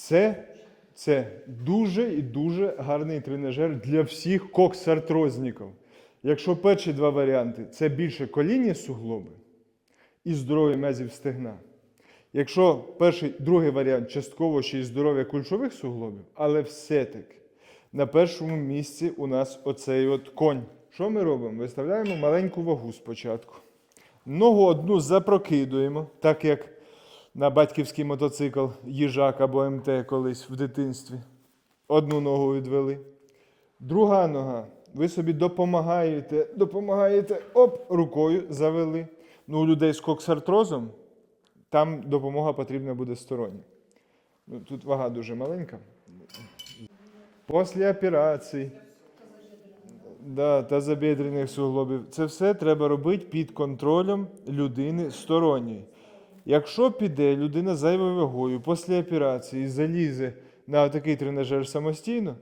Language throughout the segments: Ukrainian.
Це, це дуже і дуже гарний тренажер для всіх коксартрозніків. Якщо перші два варіанти це більше колінні суглоби і здоров'я м'язів стегна. Якщо перший, другий варіант частково ще й здоров'я кульшових суглобів, але все-таки на першому місці у нас оцей от конь. Що ми робимо? Виставляємо маленьку вагу спочатку. Ногу одну запрокидуємо, так як на батьківський мотоцикл їжак або МТ колись в дитинстві. Одну ногу відвели. Друга нога. Ви собі допомагаєте, допомагаєте, оп, рукою завели. Ну, у людей з коксартрозом там допомога потрібна буде стороння. Ну, тут вага дуже маленька. Після операцій да, та забідрених суглобів. Це все треба робити під контролем людини сторонньої. Якщо піде людина зайвою вагою після операції залізе на такий тренажер самостійно,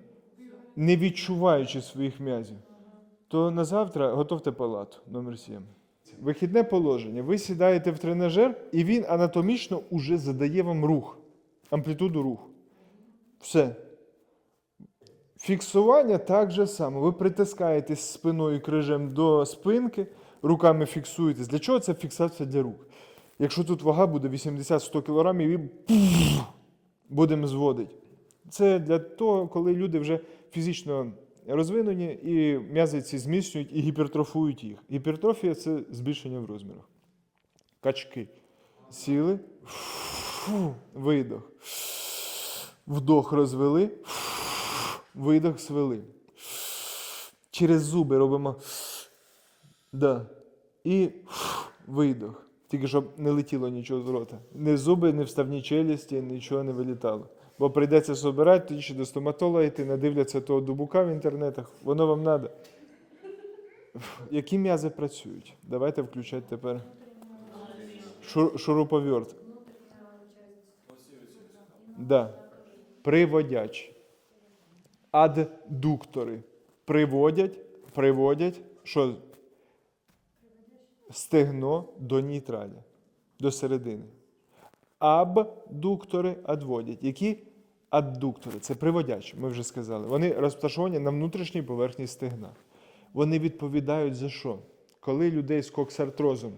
не відчуваючи своїх м'язів, то на завтра готовте палату номер 7. Вихідне положення. Ви сідаєте в тренажер, і він анатомічно уже задає вам рух, амплітуду руху. Все. Фіксування так же само. Ви притискаєтесь спиною крижем до спинки, руками фіксуєтесь. Для чого це фіксація для рук? Якщо тут вага буде 80-100 кг, і будемо зводити. Це для того, коли люди вже фізично розвинені і м'язи ці зміцнюють і гіпертрофують їх. Гіпертрофія це збільшення в розмірах. Качки. Сіли, видох. Вдох розвели, видох свели. Через зуби робимо. Да. І видох. Тільки щоб не летіло нічого з рота. Ні зуби, ні вставні челюсті, нічого не вилітало. Бо прийдеться собирати, тоді ще до стоматолога йти, надивляться того дубука в інтернетах. Воно вам треба. Які м'язи працюють? Давайте включати тепер. Шур, шуруповерт. Да. Приводячі. Аддуктори. Приводять, приводять, що стегно до нітраля, до середини. Абдуктори адводять. Які аддуктори? Це приводячі, ми вже сказали. Вони розташовані на внутрішній поверхні стегна. Вони відповідають за що? Коли людей з коксартрозом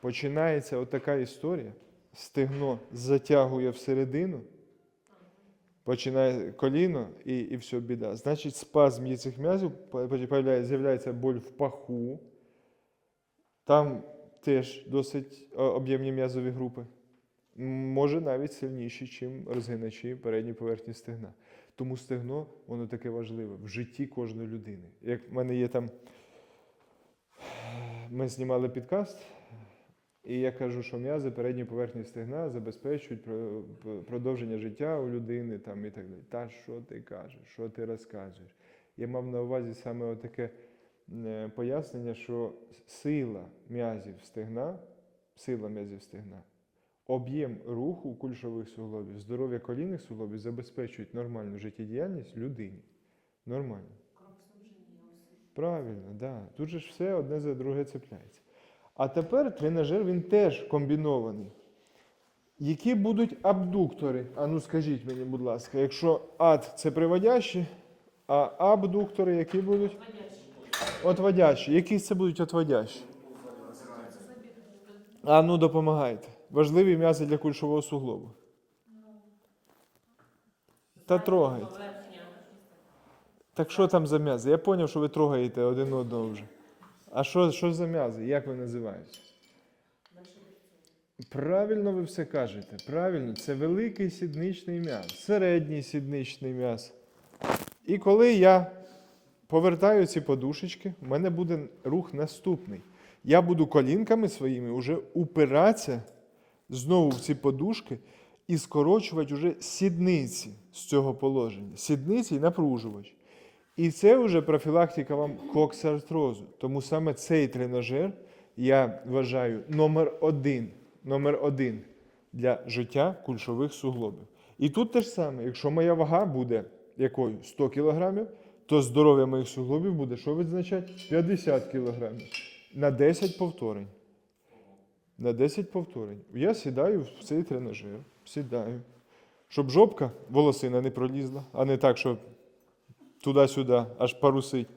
починається отака історія, стегно затягує всередину, починає коліно і, і все, біда. Значить, спазм є м'язів, з'являється боль в паху. Там теж досить е, об'ємні м'язові групи. Може навіть сильніші, ніж розгиначі передньої поверхні стегна. Тому стегно, воно таке важливе в житті кожної людини. Як в мене є там, ми знімали підкаст, і я кажу, що м'язи передньої поверхні стегна забезпечують про- про- продовження життя у людини там, і так далі. Та що ти кажеш, що ти розказуєш? Я мав на увазі саме отаке пояснення, що сила м'язів стегна, сила м'язів стегна, об'єм руху кульшових суглобів, здоров'я колінних суглобів забезпечують нормальну життєдіяльність людині. Нормально. Правильно, да. Тут же ж все одне за друге цепляється. А тепер тренажер він теж комбінований. Які будуть абдуктори? А ну скажіть мені, будь ласка, якщо ад це приводящі, а абдуктори які будуть? Отводящі. Які це будуть отводящі? А ну допомагайте. Важливі м'язи для кульшового суглобу. Та трогайте. Так що там за м'язи? Я зрозумів, що ви трогаєте один одного вже. А що, що за м'язи? Як ви називаються? Правильно ви все кажете. Правильно, це великий сідничний м'яз, середній сідничний м'яз. І коли я повертаю ці подушечки, в мене буде рух наступний. Я буду колінками своїми вже упиратися знову в ці подушки і скорочувати вже сідниці з цього положення. Сідниці і напружувач. І це вже профілактика вам коксартрозу. Тому саме цей тренажер я вважаю номер один, номер один для життя кульшових суглобів. І тут те ж саме, якщо моя вага буде якою 100 кг, то здоров'я моїх суглобів буде що відзначати? 50 кг на 10 повторень. На 10 повторень. Я сідаю в цей тренажер, сідаю. Щоб жопка, волосина не пролізла, а не так, що туди-сюди, аж парусить.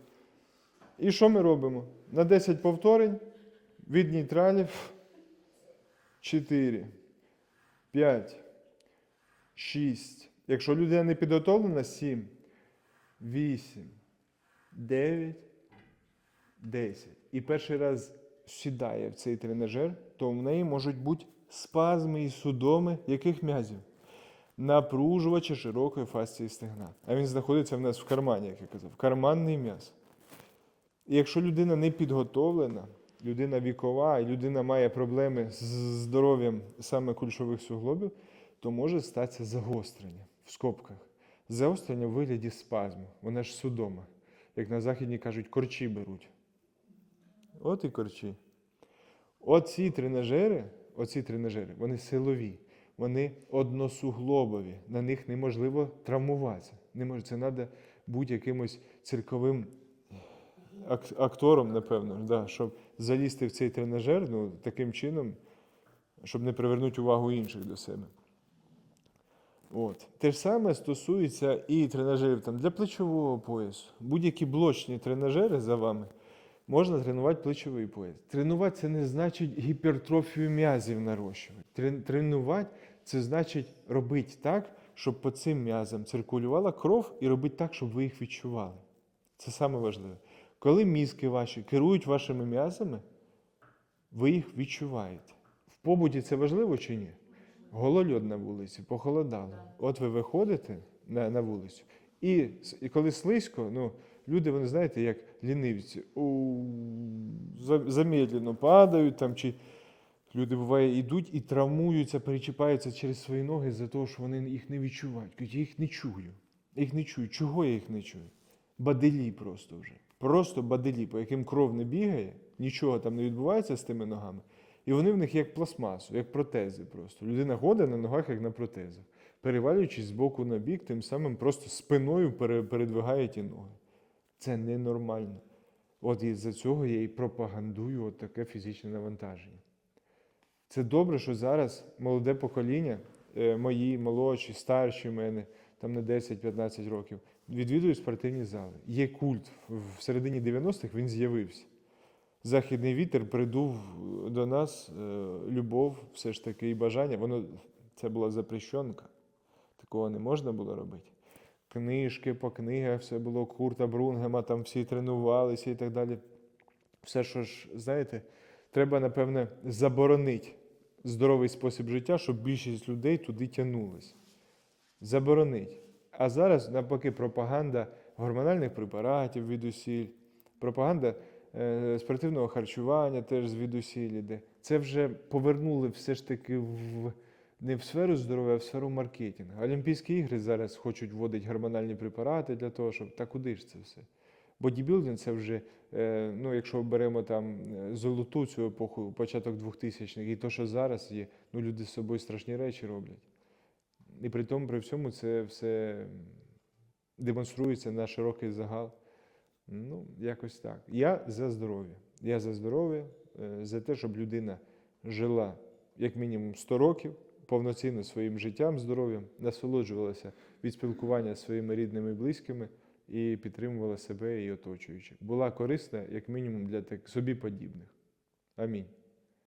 І що ми робимо? На 10 повторень від нейтралів 4, 5, 6. Якщо людина не підготовлена, 7, 8, 9, 10. І перший раз сідає в цей тренажер, то в неї можуть бути спазми і судоми яких м'язів? Напружувача широкої фасції стегна. А він знаходиться в нас в кармані, як я казав, карманний м'яз. І якщо людина не підготовлена, людина вікова людина має проблеми з здоров'ям саме кульшових суглобів, то може статися загострення в скобках. Загострення в вигляді спазму. Вона ж судома. Як на західні кажуть, корчі беруть. От і корчі. Оці тренажери, оці тренажери, вони силові, вони односуглобові, на них неможливо травмуватися. Не може, це треба бути якимось цирковим актором, напевно, да, щоб залізти в цей тренажер ну, таким чином, щоб не привернути увагу інших до себе. От. Те ж саме стосується і тренажерів там, для плечового поясу. Будь-які блочні тренажери за вами можна тренувати плечовий пояс. Тренувати це не значить гіпертрофію м'язів нарощувати. Тренувати це значить робити так, щоб по цим м'язам циркулювала кров, і робити так, щоб ви їх відчували. Це саме важливе. Коли мізки ваші керують вашими м'язами, ви їх відчуваєте. В побуті це важливо чи ні? Голольод на вулиці, похолодало. От ви виходите на, на вулицю, і, і коли слизько, ну, люди, вони знаєте, як лінивці, у, замедлено падають там, чи люди буває йдуть і травмуються, перечіпаються через свої ноги за того, що вони їх не відчувають. Кажуть, я їх не чую. Я їх не чую. Чого я їх не чую? Баделі просто вже. Просто баделі, по яким кров не бігає, нічого там не відбувається з тими ногами. І вони в них як пластмасу, як протези просто. Людина ходить на ногах, як на протезах, перевалюючись з боку на бік, тим самим просто спиною передвигає ті ноги. Це ненормально. От із-за цього я і пропагандую от таке фізичне навантаження. Це добре, що зараз молоде покоління, е, мої, молодші, старші мене, там на 10-15 років, відвідують спортивні зали. Є культ. В середині 90-х він з'явився. Західний вітер придув до нас е, любов, все ж таки, і бажання. Воно це була запрещенка. Такого не можна було робити. Книжки по книгах, все було Курта Брунгема, там всі тренувалися і так далі. Все, що ж, знаєте, треба, напевне, заборонити здоровий спосіб життя, щоб більшість людей туди тягнулися. Заборонить. А зараз, навпаки, пропаганда гормональних препаратів від усіль, пропаганда е, спортивного харчування теж звідусіль іде. Це вже повернули все ж таки в, не в сферу здоров'я, а в сферу маркетингу. Олімпійські ігри зараз хочуть вводити гормональні препарати для того, щоб. Та куди ж це все? Бодібілдинг це вже, е, ну, якщо беремо там е, золоту цю епоху, початок 2000-х, і то, що зараз є, ну люди з собою страшні речі роблять. І при тому, при всьому, це все демонструється на широкий загал. Ну, якось так. Я за здоров'я. Я за здоров'я, е, за те, щоб людина жила як мінімум 100 років повноцінно своїм життям, здоров'ям, насолоджувалася від спілкування з своїми рідними і близькими і підтримувала себе і оточуючих. Була корисна, як мінімум, для так, собі подібних. Амінь.